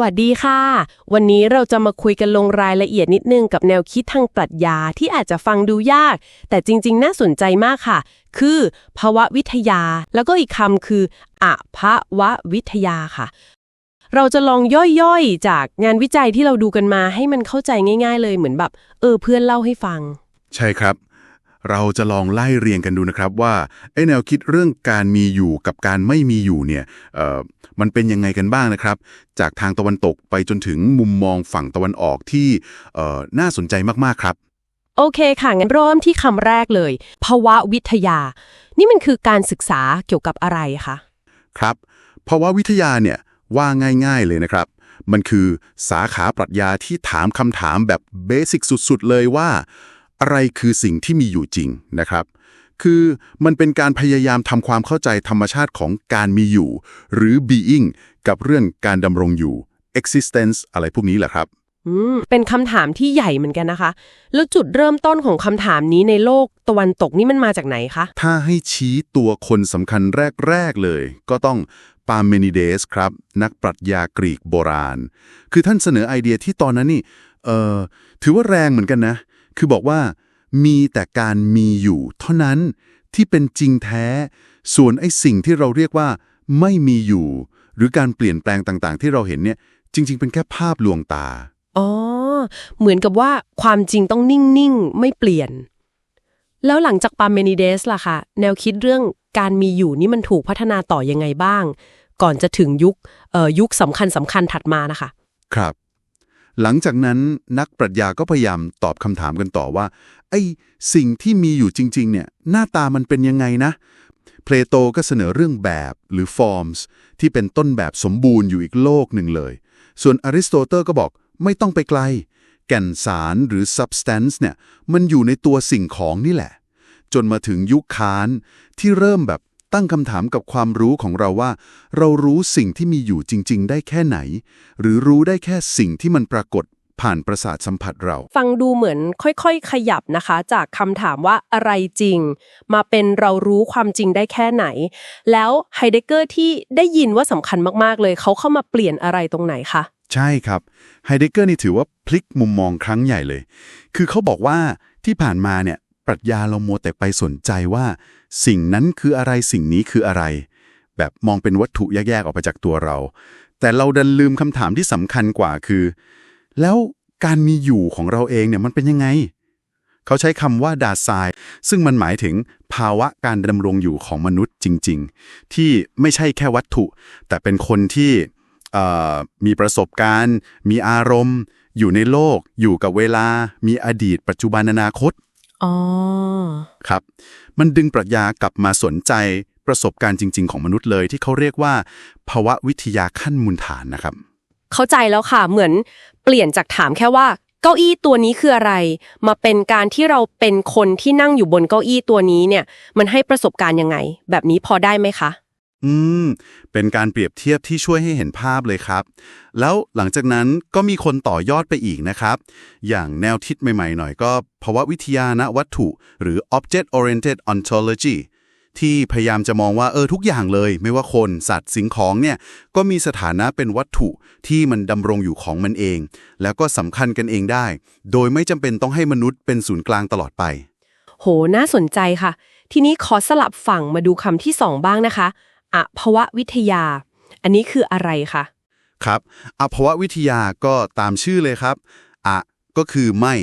วัสดีค่ะ วันนี้เราจะมาคุยกันลงรายละเอียดนิดนึงกับแนวคิดทางปรัชญาที่อาจจะฟังดูยาก แต่จริงๆ น่าสนใจมากค่ะ คือ ภาวะวิทยา แล้วก็อีกคำคืออภาวะวิทยาค่ะ เราจะลองย่อยๆ จากงานวิจัยที่เราดูกันมาให้มันเข้าใจง่าย ๆ เลยเหมือนแบบ เออเพื่อนเล่าให้ฟัง ใช่ครับ เราจะลองไล่เรียงกันดูนะครับว่าไอ้แนวคิดเรื่องการมีอยู่กับการไม่มีอยู่เนี่ยเอ่อมันเป็นยังไงกันบ้างนะครับ จากทางตะวันตกไปจนถึงมุมมองฝั่งตะวันออกที่เอ่อน่าสนใจมากๆครับ โอเคค่ะ งั้นเริ่มที่คำแรกเลย ภาวะวิทยา นี่มันคือการศึกษาเกี่ยวกับอะไรคะครับเพราะว่าวิทยาเนี่ยว่าง่าย ๆเลยนะครับมันคือสาขาปรัชญาที่ถามคำถามแบบเบสิกสุด ๆ เลยว่า อะไรคือสิ่งที่มีอยู่จริงนะครับ คือมันเป็นการพยายามทำความเข้าใจธรรมชาติของการมีอยู่ หรือ being กับเรื่องการดำรงอยู่ existence อะไรพวกนี้แหละครับอืมเป็นคำถามที่ใหญ่เหมือนกันนะคะ แล้วจุดเริ่มต้นของคำถามนี้ในโลกตะวันตกนี่มันมาจากไหนคะ ถ้าให้ชี้ตัวคนสำคัญแรก ๆ เลย ก็ต้องปาเมนิเดสครับ นักปรัชญากรีกโบราณ คือท่านเสนอไอเดียที่ตอนนั้นนี่ เอ่อ ถือว่าแรงเหมือนกันนะ คือบอกว่า มีแต่การมีอยู่ เท่านั้นที่เป็นจริงแท้ ส่วนไอ้สิ่งที่เราเรียกว่า ไม่มีอยู่ หรือการเปลี่ยนแปลงต่างๆ ที่เราเห็นเนี่ย จริง ๆ เป็นแค่ภาพลวงตา อ๋อ เหมือนกับว่าความจริงต้องนิ่ง ๆ ไม่เปลี่ยน แล้วหลังจากปาเมนิเดสล่ะคะแนวคิดเรื่องการมีอยู่นี่มันถูกพัฒนาต่อยังไงบ้าง ก่อนจะถึงยุคเอ่อยุคสำคัญสำคัญถัดมานะคะ ครับ หลังจากนั้นนักปรัชญาก็พยายามตอบคำถามกันต่อว่า ไอ้สิ่งที่มีอยู่จริง ๆ เนี่ย หน้าตามันเป็นยังไงนะ เพลโตก็เสนอเรื่องแบบหรือ forms ที่เป็นต้นแบบสมบูรณ์อยู่อีกโลกหนึ่งเลย ส่วนอริสโตเติลก็บอกไม่ต้องไปไกล แก่นสารหรือ substance เนี่ย มันอยู่ในตัวสิ่งของนี่แหละ จนมาถึงยุคคานที่เริ่มแบบ ตั้งคำถามกับความรู้ของเราว่า เรารู้สิ่งที่มีอยู่จริง ๆ ได้แค่ไหน หรือรู้ได้แค่สิ่งที่มันปรากฏผ่านประสาทสัมผัสเรา ฟังดูเหมือนค่อยๆ ขยับนะคะ จากคำถามว่าอะไรจริง มาเป็นเรารู้ความจริงได้แค่ไหน แล้วไฮเดเกอร์ที่ได้ยินว่าสำคัญมากๆ เลยเขาเข้ามาเปลี่ยนอะไรตรงไหนคะ ใช่ครับไฮเดเกอร์นี่ถือว่าพลิกมุมมองครั้งใหญ่เลย คือเขาบอกว่าที่ผ่านมาเนี่ย ปรัชญาเราโมวแต่ไปสนใจว่า สิ่งนั้นคืออะไรสิ่งนี้คืออะไร แบบมองเป็นวัตถุแยกๆออกไปจากตัวเรา แต่เราดันลืมคำถามที่สำคัญกว่าคือ แล้วการมีอยู่ของเราเองเนี่ยมันเป็นยังไง เขาใช้คำว่าดาซายซึ่งมันหมายถึงภาวะการดำรงอยู่ของมนุษย์จริง ๆ ที่ไม่ใช่แค่วัตถุ แต่เป็นคนที่มีประสบการณ์ มีอารมณ์ อยู่ในโลก อยู่กับเวลา มีอดีต ปัจจุบันอนาคต อ๋อ ครับ มันดึงปรัชญากลับมาสนใจประสบการณ์จริง ๆ ของมนุษย์เลยที่เขาเรียกว่า ภาวะวิทยาขั้นมูลฐานนะครับ เข้าใจแล้วค่ะ เหมือนเปลี่ยนจากถามแค่ว่า เก้าอี้ตัวนี้คืออะไร มาเป็นการที่เราเป็นคนที่นั่งอยู่บนเก้าอี้ตัวนี้เนี่ย มันให้ประสบการณ์ยังไง แบบนี้พอได้ไหมคะ อืม เป็นการเปรียบเทียบที่ช่วยให้เห็นภาพเลยครับ แล้วหลังจากนั้นก็มีคนต่อยอดไปอีกนะครับ อย่างแนวคิดใหม่ๆหน่อยก็ภาวะวิทยาณวัตถุ หรือ object oriented ontology ที่พยายามจะมองว่าเออทุกอย่างเลย ไม่ว่าคนสัตว์สิ่งของเนี่ยก็มีสถานะเป็นวัตถุที่มันดำรงอยู่ของมันเอง แล้วก็สำคัญกันเองได้ โดยไม่จำเป็นต้องให้มนุษย์เป็นศูนย์กลางตลอดไป โห น่าสนใจค่ะ ทีนี้ขอสลับฝั่งมาดูคำที่สองบ้างนะคะ อภวะวิทยา อันนี้คืออะไรคะครับอภวะวิทยาก็ตามชื่อเลยครับอะก็คือไม่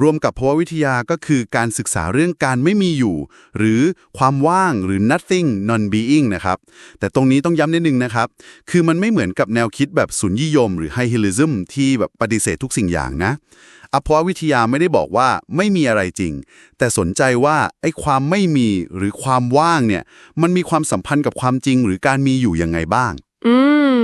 รวมกับภาวะวิทยาก็คือการศึกษาเรื่องการไม่มีอยู่ หรือความว่างหรือ nothing non being นะครับ แต่ตรงนี้ต้องย้ำนิดนึงนะครับ คือมันไม่เหมือนกับแนวคิดแบบสุญญิยม หรือ nihilism ที่แบบปฏิเสธทุกสิ่งอย่างนะอภววิทยาไม่ได้บอกว่าไม่มีอะไรจริง แต่สนใจว่าไอ้ความไม่มีหรือความว่างเนี่ย มันมีความสัมพันธ์กับความจริงหรือการมีอยู่ยังไงบ้าง อื ม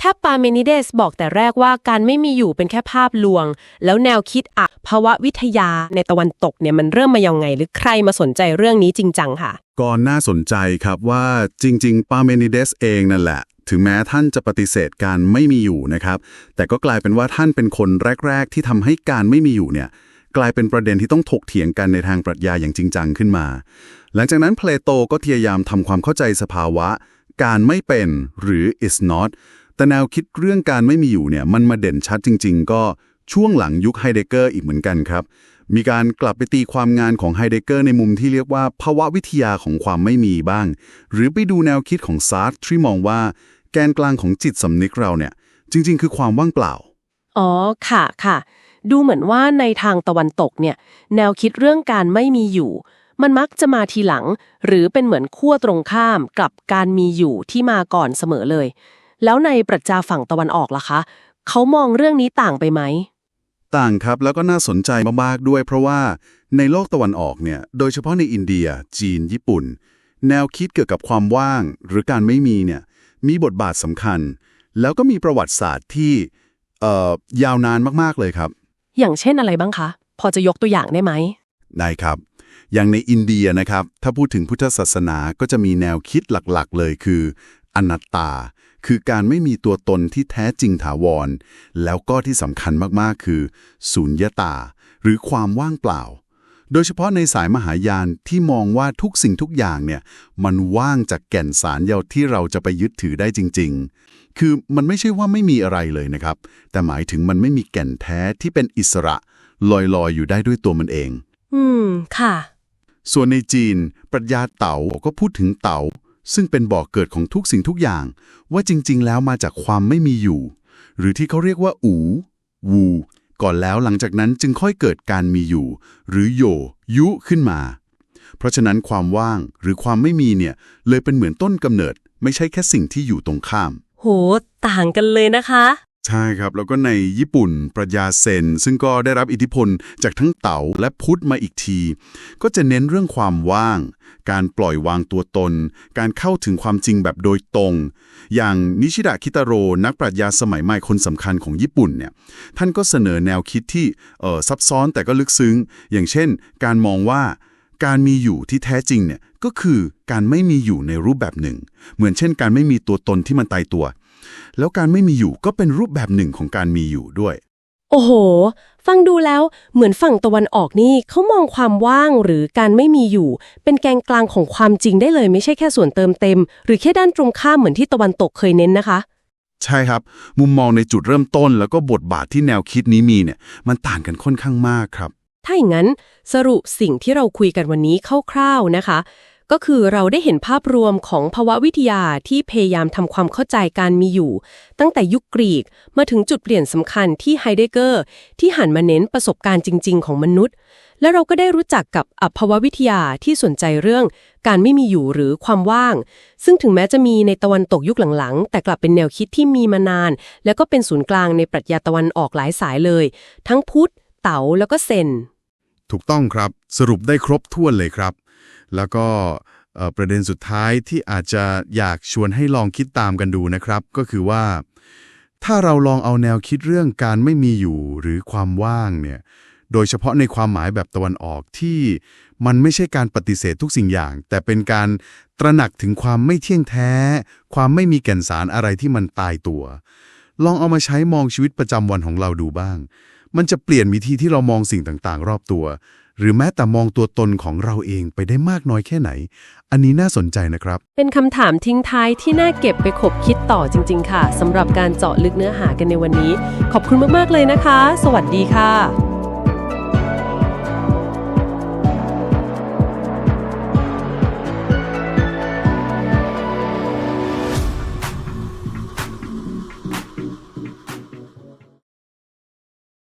ถ้าปาเมนิเดสบอกแต่แรกว่าการไม่มีอยู่เป็นแค่ภาพลวง แล้วแนวคิดอะภาวะวิทยาในตะวันตกเนี่ยมันเริ่มมายังไง หรือใครมาสนใจเรื่องนี้จริงจังค่ะก็น่าสนใจครับว่าจริง ๆ ปาเมนิเดสเองนั่นแหละ ถึงแม้ท่านจะปฏิเสธการไม่มีอยู่นะครับ แต่ก็กลายเป็นว่าท่านเป็นคนแรก ๆ ที่ทำให้การไม่มีอยู่เนี่ยกลายเป็นประเด็นที่ต้องถกเถียงกันในทางปรัชญาอย่างจริงจังขึ้นมา หลังจากนั้นเพลโตก็พยายามทำความเข้าใจสภาวะ การไม่เป็นหรือ is not แต่แนวคิดเรื่องการไม่มีอยู่เนี่ยมันมาเด่นชัดจริง ๆ ก็ช่วงหลังยุคไฮเดเกอร์อีกเหมือนกันครับ มีการกลับไปตีความงานของไฮเดเกอร์ในมุมที่เรียกว่าภาวะวิทยาของความไม่มีบ้าง หรือไปดูแนวคิดของซาร์ตที่มองว่า แกนกลางของจิตสำนึกเราเนี่ย จริง ๆ คือความว่างเปล่า อ๋อ ค่ะค่ะ ดูเหมือนว่าในทางตะวันตกเนี่ย แนวคิดเรื่องการไม่มีอยู่ มันมักจะมาทีหลัง หรือเป็นเหมือนขั้วตรงข้ามกับการมีอยู่ที่มาก่อนเสมอเลย แล้วในปรัชญาฝั่งตะวันออกล่ะคะ เขามองเรื่องนี้ต่างไปไหม ต่างครับแล้วก็น่าสนใจมากๆด้วย เพราะว่าในโลกตะวันออกเนี่ย โดยเฉพาะในอินเดีย จีน ญี่ปุ่น แนวคิดเกี่ยวกับความว่าง หรือการไม่มีเนี่ยมีบทบาทสำคัญ แล้วก็มีประวัติศาสตร์ที่เอ่อยาวนานมากๆเลยครับ อย่างเช่นอะไรบ้างคะ พอจะยกตัวอย่างได้ไหมได้ครับ อย่างในอินเดียนะครับ ถ้าพูดถึงพุทธศาสนาก็จะมีแนวคิดหลักๆ เลยคือ อนัตตา คือการไม่มีตัวตนที่แท้จริงถาวร แล้วก็ที่สำคัญมากๆ คือสุญญตา หรือความว่างเปล่า โดยเฉพาะในสายมหายานที่มองว่าทุกสิ่งทุกอย่างเนี่ย มันว่างจากแก่นสารเยาที่เราจะไปยึดถือได้จริง ๆ คือมันไม่ใช่ว่าไม่มีอะไรเลยนะครับ แต่หมายถึงมันไม่มีแก่นแท้ที่เป็นอิสระลอยๆ อยู่ได้ด้วยตัวมันเอง อืม ค่ะ ส่วนในจีน ปรัชญาเต๋าก็พูดถึงเต๋าซึ่งเป็นบ่อกเกิดของทุกสิ่งทุกอย่าง ว่าจริง ๆ แล้วมาจากความไม่มีอยู่ หรือที่เขาเรียกว่าอู วู ก่อนแล้วหลังจากนั้นจึงค่อยเกิดการมีอยู่ หรือโย ยุขึ้นมา เพราะฉะนั้นความว่างหรือความไม่มีเนี่ยเลยเป็นเหมือนต้นกำเนิด ไม่ใช่แค่สิ่งที่อยู่ตรงข้าม โห ต่างกันเลยนะคะ ใช่ครับ แล้วก็ในญี่ปุ่นปรัชญาเซน ซึ่งก็ได้รับอิทธิพลจากทั้งเต๋าและพุทธมาอีกที ก็จะเน้นเรื่องความว่าง การปล่อยวางตัวตน การเข้าถึงความจริงแบบโดยตรง อย่างนิชิดะคิตาโร นักปรัชญาสมัยใหม่คนสำคัญของญี่ปุ่นเนี่ยท่านก็เสนอแนวคิดที่เออซับซ้อนแต่ก็ลึกซึ้ง อย่างเช่น การมองว่าการมีอยู่ที่แท้จริงเนี่ยก็คือการไม่มีอยู่ในรูปแบบหนึ่ง เหมือนเช่น การไม่มีตัวตนที่มันตายตัว แล้วการไม่มีอยู่ก็เป็นรูปแบบหนึ่งของการมีอยู่ด้วย โอ้โห ฟังดูแล้วเหมือนฝั่งตะวันออกนี่เขามองความว่างหรือการไม่มีอยู่ เป็นแกนกลางของความจริงได้เลย ไม่ใช่แค่ส่วนเติมเต็ม หรือแค่ด้านตรงข้ามเหมือนที่ตะวันตกเคยเน้นนะคะ ใช่ครับ มุมมองในจุดเริ่มต้น แล้วก็บทบาทที่แนวคิดนี้มีเนี่ย มันต่างกันค่อนข้างมากครับ ถ้าอย่างนั้น สรุปสิ่งที่เราคุยกันวันนี้คร่าวๆนะคะ ก็คือเราได้เห็นภาพรวมของภาวะวิทยาที่พยายามทำความเข้าใจการมีอยู่ ตั้งแต่ยุคกรีกมาถึงจุดเปลี่ยนสำคัญที่ไฮเดเกอร์ ที่หันมาเน้นประสบการณ์จริง ๆ ของมนุษย์ และเราก็ได้รู้จักกับอัภาวะวิทยาที่สนใจเรื่อง การไม่มีอยู่หรือความว่าง ซึ่งถึงแม้จะมีในตะวันตกยุคหลังๆ แต่กลับเป็นแนวคิดที่มีมานาน แล้วก็เป็นศูนย์กลางในปรัชญาตะวันออกหลายสายเลย ทั้งพุทธเต๋าแล้วก็เซนถูกต้องครับ สรุปได้ครบถ้วนเลยครับ แล้วก็ประเด็นสุดท้ายที่อาจจะอยากชวนให้ลองคิดตามกันดูนะครับ ก็คือว่า ถ้าเราลองเอาแนวคิดเรื่องการไม่มีอยู่หรือความว่างเนี่ยโดยเฉพาะในความหมายแบบตะวันออกที่มันไม่ใช่การปฏิเสธทุกสิ่งอย่าง แต่เป็นการตระหนักถึงความไม่เที่ยงแท้ ความไม่มีแก่นสารอะไรที่มันตายตัว ลองเอามาใช้มองชีวิตประจำวันของเราดูบ้าง มันจะเปลี่ยนวิธีที่เรามองสิ่งต่างๆ รอบตัว หรือแม้แต่มองตัวตนของเราเองไปได้มากน้อยแค่ไหน อันนี้น่าสนใจนะครับ เป็นคำถามทิ้งท้ายที่น่าเก็บไปขบคิดต่อจริง ๆ ค่ะสำหรับการเจาะลึกเนื้อหากันในวันนี้ ขอบคุณมากๆเลยนะคะ สวัสดีค่ะ